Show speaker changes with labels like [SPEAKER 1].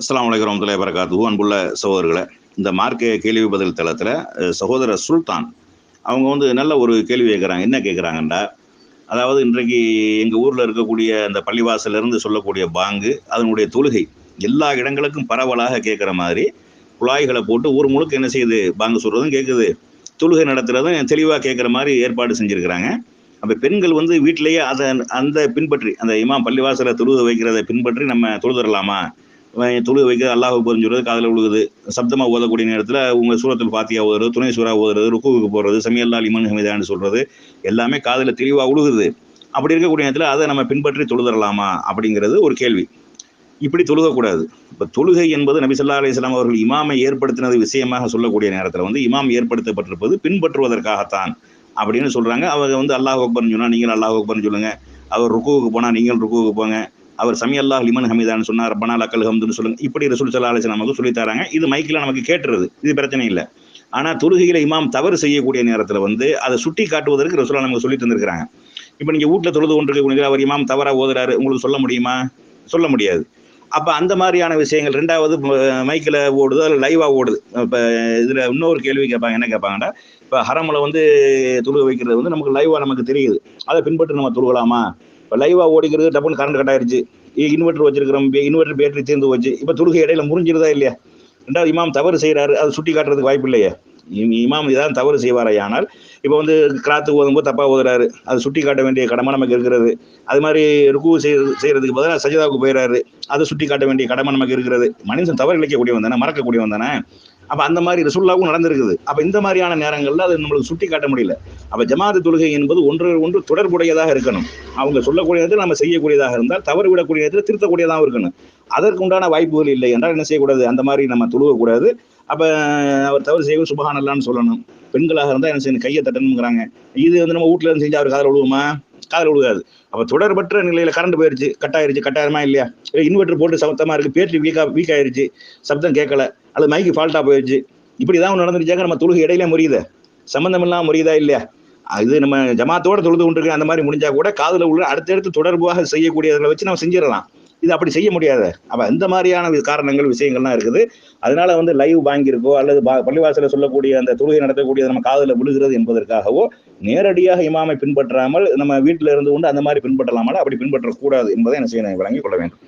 [SPEAKER 1] அஸ்லாம் வலைக்கம் வரமத்துல்லாஹி வரகாத்து அன்புள்ள சகோதரர்களை இந்த மார்க்க கேள்வி பதில் தளத்தில் சகோதரர் சுல்தான் அவங்க வந்து நல்ல ஒரு கேள்வி கேட்குறாங்க என்ன கேட்குறாங்கண்டா அதாவது இன்றைக்கு எங்கள் ஊரில் இருக்கக்கூடிய அந்த பள்ளிவாசலேருந்து சொல்லக்கூடிய பாங்கு அதனுடைய தொழுகை எல்லா இடங்களுக்கும் பரவலாக கேட்குற மாதிரி குழாய்களை போட்டு ஊர் முழுக்க என்ன செய்யுது? பாங்கு சொல்கிறதும் கேட்குது தொழுகை நடத்துகிறதும் தெளிவாக கேட்குற மாதிரி ஏற்பாடு செஞ்சுருக்கிறாங்க. அப்போ பெண்கள் வந்து வீட்டிலேயே அதை அந்த பின்பற்றி அந்த இமாம் பள்ளிவாசலை தொழுக வைக்கிறதை பின்பற்றி நம்ம தொழுதரலாமா? தொழுக வைக்க அல்லாஹ் புரிஞ்சுறது காதில் விழுகுது. சப்தமாக ஓதக்கூடிய நேரத்தில் உங்கள் சூரத்தில் பாத்தியா ஓதுறது துணை சூறா ஓதுறது ருக்குவுக்கு போடுறது சமையல்லா லிமன் ஹமிதான்னு சொல்கிறது எல்லாமே காதில் தெளிவாக விழுகுது. அப்படி இருக்கக்கூடிய நேரத்தில் அதை நம்ம பின்பற்றி தொழுதரலாமா அப்படிங்கிறது ஒரு கேள்வி. இப்படி தொழுகக்கூடாது. இப்போ தொழுகை என்பது நபிசல்லா அலிஸ்லாம் அவர்கள் இமாமை ஏற்படுத்தினது விஷயமாக சொல்லக்கூடிய நேரத்தில் வந்து இமாம் ஏற்படுத்தப்பட்டிருப்பது பின்பற்றுவதற்காகத்தான் அப்படின்னு சொல்கிறாங்க அவங்க வந்து அல்லாஹ் அக்பர்னு சொன்னால் நீங்கள் அல்லாஹ் அக்பர்னு சொல்லுங்கள் அவர் ருக்குவுக்கு போனால் நீங்கள் ருக்குவுக்கு போங்க. அவர் சமி அல்லாஹ் லிமன் ஹமீதான்னு சொன்னார் ரப்பனா லக்கல் ஹம்துன்னு சொல்லுங்க. இப்படி ரசூல் சல்லா அலிஸ் நமக்கு சொல்லித்தராங்க இது மைக்கில் நமக்கு கேட்டுறது இது பிரச்சனை இல்லை. ஆனால் தொழுகையில் இமாம் தவறு செய்யக்கூடிய நேரத்தில் வந்து அதை சுட்டி காட்டுவதற்கு ரசூலா நமக்கு சொல்லி தந்திருக்கிறாங்க. இப்போ நீங்கள் வீட்டில் தொழுது கொண்டிருக்கக்கூடிய அவர் இமாம் தவறாக ஓதுறாரு. உங்களுக்கு சொல்ல முடியுமா? சொல்ல முடியாது. அப்போ அந்த மாதிரியான விஷயங்கள் ரெண்டாவது மைக்கில் ஓடுது அதில் லைவாக ஓடுது. இப்போ இதில் இன்னொரு கேள்வி கேட்பாங்க என்ன கேட்பாங்கன்னா இப்போ ஹரமில் வந்து துழுக வைக்கிறது வந்து நமக்கு லைவாக நமக்கு தெரியுது. அதை பின்பற்றி நம்ம துழுகலாமா? இப்போ லைவாக ஓடிக்கிறது டப்புன்னு கரண்ட் கட் ஆயிடுச்சு இன்வெர்டர் வச்சிருக்கிறோம் இன்வெர்டர் பேட்டரி சேர்ந்து வச்சு இப்போ துருகை இடையில முறிஞ்சிருதா இல்லையா? ரெண்டாவது இமாம் தவறு செய்கிறாரு அது சுட்டி காட்டுறதுக்கு வாய்ப்பு இல்லையே? இமாம் இதான் தவறு செய்வாரே ஆனால் இப்போ வந்து கிராத்து ஓதும்போது தப்பாக ஓதுறாரு. அது சுட்டி காட்ட வேண்டிய கடமை நமக்கு இருக்கிறது. அது மாதிரி ருக்கு செய் செய்யறதுக்கு பதிலாக சஜிதாவுக்கு போயிடறாரு அதை சுட்டி காட்ட வேண்டிய கடமை நமக்கு இருக்கிறது. மனுஷன் தவறு இழைக்கக்கூடியவன் தானே மறக்கக்கூடியவன் தானே? அப்போ அந்த மாதிரி ரசுல்லாவும் நடந்திருக்குது. அப்போ இந்த மாதிரியான நேரங்களில் அது நம்மளுக்கு சுட்டி காட்ட முடியல. அப்போ ஜமாத்து தொழுகை என்பது ஒன்று ஒன்று தொடர்புடையதாக இருக்கணும். அவங்க சொல்லக்கூடியது நம்ம செய்யக்கூடியதாக இருந்தால் தவறு விடக்கூடியது திருத்தக்கூடியதாகவும் இருக்கணும். அதற்கு உண்டான வாய்ப்புகள் இல்லை என்றால் என்ன செய்யக்கூடாது? அந்த மாதிரி நம்ம தொழுகக்கூடாது. அப்போ அவர் தவறு செய்வது சுபகானல்லான்னு சொல்லணும். பெண்களாக இருந்தால் என்ன செய்யணும்? கையை தட்டணுங்கிறாங்க. இது வந்து நம்ம வீட்டில் இருந்து செஞ்சு அவர் காதல் விழுவுமா? காதல் விழுகாது. அப்போ தொடர்பற்ற நிலையில் கரண்ட் போயிருச்சு. கட் ஆயிருச்சு கட்டாயமா இல்லையா இன்வெர்டர் போட்டு சத்தமாக இருக்குது பேட்டரி வீக்காக வீக் ஆயிருச்சு. சப்தம் கேட்கல. அல்லது மைக்கு ஃபால்ட்டாக போயிடுச்சு இப்படி தான் நடந்துருச்சாங்க நம்ம தொழுகை இடையில முறியுது. சம்மந்தம் இல்லாமல் முறியுதா இல்லையா? இது நம்ம ஜமாத்தோட தொழுது கொண்டிருக்க அந்த மாதிரி முடிஞ்சா கூட காதில் உள்ள அடுத்தடுத்து தொடர்பாக செய்யக்கூடியதை வச்சு நம்ம செஞ்சிடலாம். இது அப்படி செய்ய முடியாது. அப்போ இந்த மாதிரியான காரணங்கள் விஷயங்கள்லாம் இருக்குது. அதனால வந்து லைவ் வாங்கியிருக்கோ அல்லது பள்ளிவாசலில் சொல்லக்கூடிய அந்த தொழுகை நடத்தக்கூடிய நம்ம காதில் விழுகிறது என்பதற்காகவோ நேரடியாக இமாமை பின்பற்றாமல் நம்ம வீட்டில் இருந்து கொண்டு அந்த மாதிரி பின்பற்றலாமல் அப்படி பின்பற்றக்கூடாது என்பதை என்ன செய்ய விளங்கிக் கொள்ள வேண்டும்.